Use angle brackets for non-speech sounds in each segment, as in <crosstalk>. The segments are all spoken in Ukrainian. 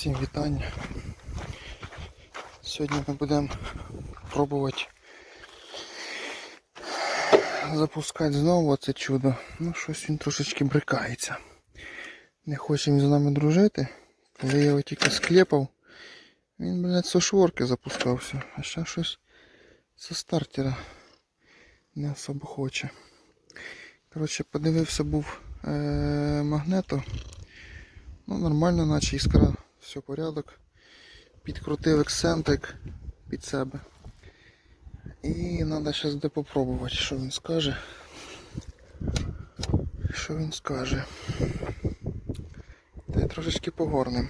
Всім вітання. Сьогодні ми будемо пробувати запускати знову це чудо. Ну щось він трошечки брикається. Не хоче він з нами дружити. Коли я його тільки склепав, він, блядь, со шворки запускався. А ще щось зі стартера не особо хоче. Коротше, подивився був е- магнето. Ну, нормально, наче іскра, все порядок. Підкрутив ексцентрик під себе. І треба зараз де попробувати, що він скаже. Що він скаже. Та й трошечки погорнем.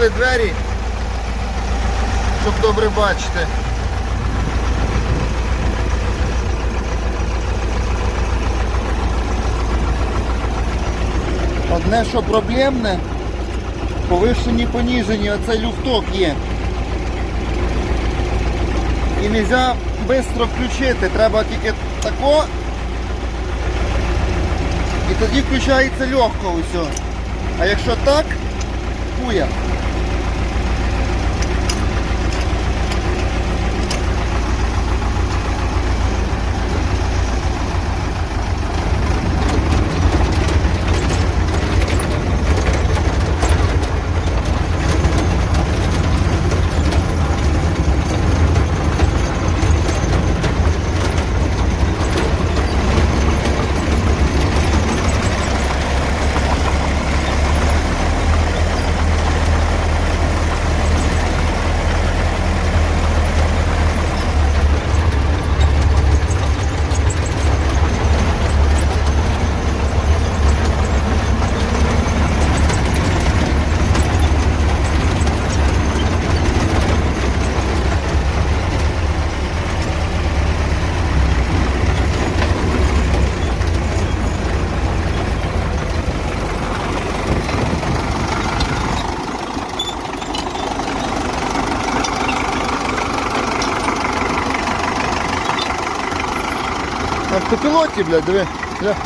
Відкрили двері, щоб добре бачити. Одне, що проблемне, повишені поніжені, оцей люфток є. І не можна швидко включити, треба тільки тако. І тоді включається легко усе. А якщо так, хуя. Автопілоті, блядь, диви. Бля.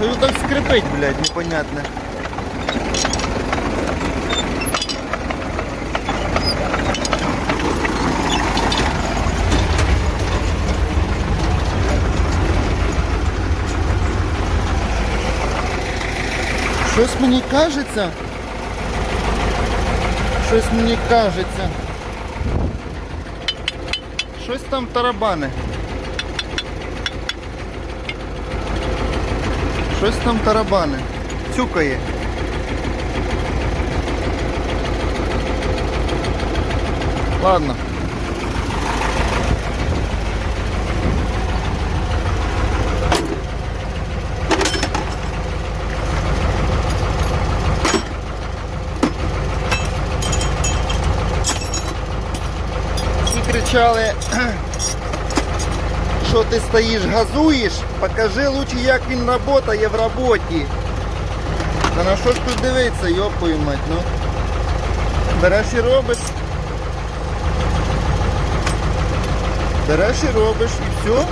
Що так скрипить, блядь, непонятно. Щось мені кажеться. Щось мені кажеться. Щось там тарабане. Щось там тарабане. Цюкає. Ладно. Кричали, що ти стоїш, газуєш, покажи лучше, як він працює в роботі. Та на що ж тут дивитися, йопою мать, ну. Береш і робиш. Береш і робиш, і все.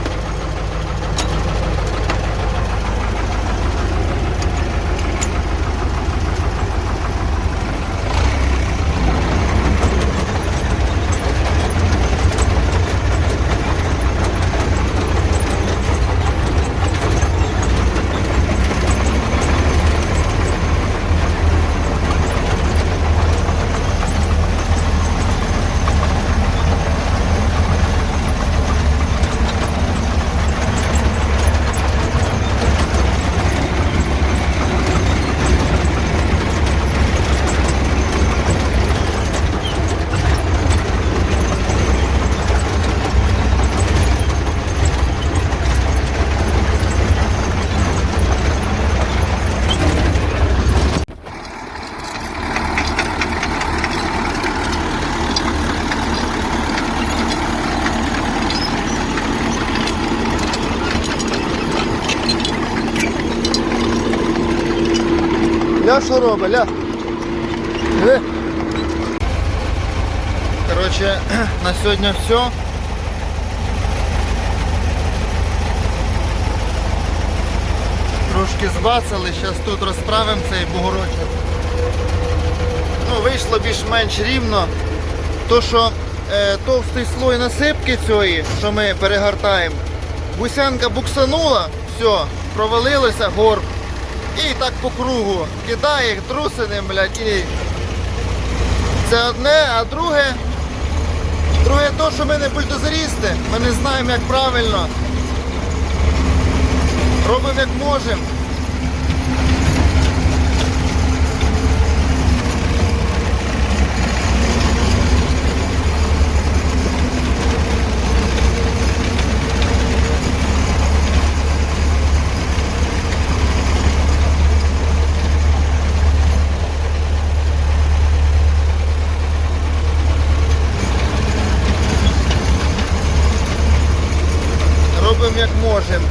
Що робить, ля? Диви. Коротше, <clears throat> на сьогодні все. Трошки збацали, зараз тут розправимо цей бугорочок. Ну, вийшло більш-менш рівно. То, що е, товстий слой насипки цієї, що ми перегортаємо, бусянка буксанула, все, провалилося горб. І так по кругу кидає трусини, блядь, і це одне, а друге, друге то, що ми не бульдозерісти, ми не знаємо як правильно. Робимо як можемо. Робимо як можемо.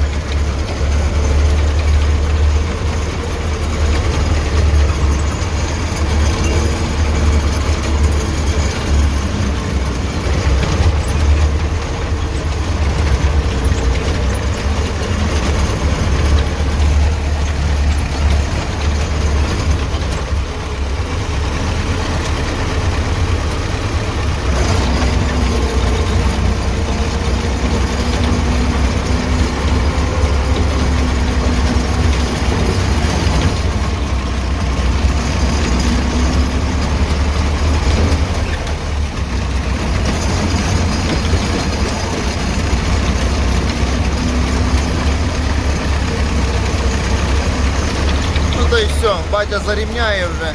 Ну то і батя зарівняє вже.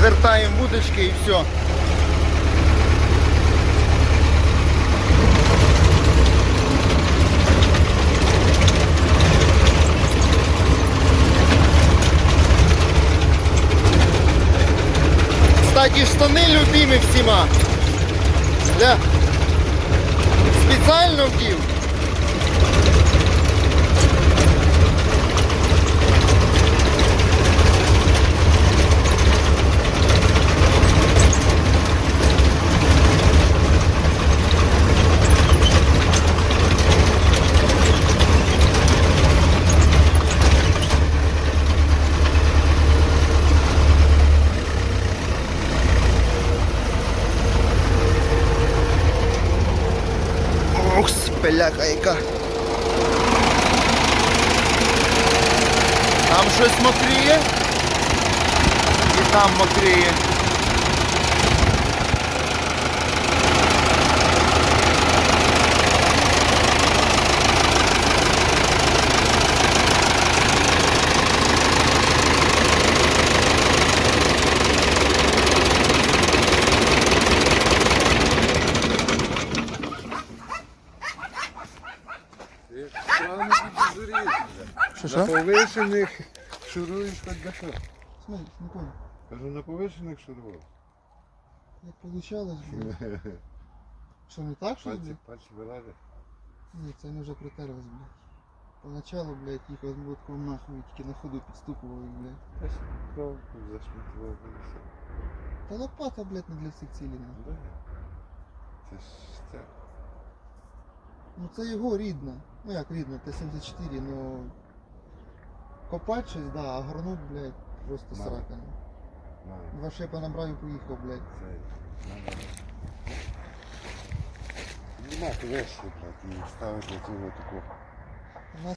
Звертаємо вудочки і все. Кстати, штани любимі всіма. Да. Спеціально вдів. Ох, спеляка яка. Там щось мокріє. І там мокріє. Повишених шуруєш хоч що? В не понял. Кажу, на повишених шурував. Як получалось, блядь. <laughs> Що, не так, що ли, Пальці, блядь? пальці вилазять. Ні, це не вже притерлось, блядь. Поначалу, блядь, їхав з молотком нахуй, тільки на ходу підстукував, їх, блядь. Та ж і все. Та лопата, блядь, не для цих цілей. нахуй. Да. Це ж це. Ну це його рідна. Ну як рідна, Т-74, ну... Копать щось, да, а горнуть, блядь, просто Мало. срака. ну. На, Два шипа набрав і поїхав, блядь. це. Надо. ти вещи, блядь, і ставити цього таку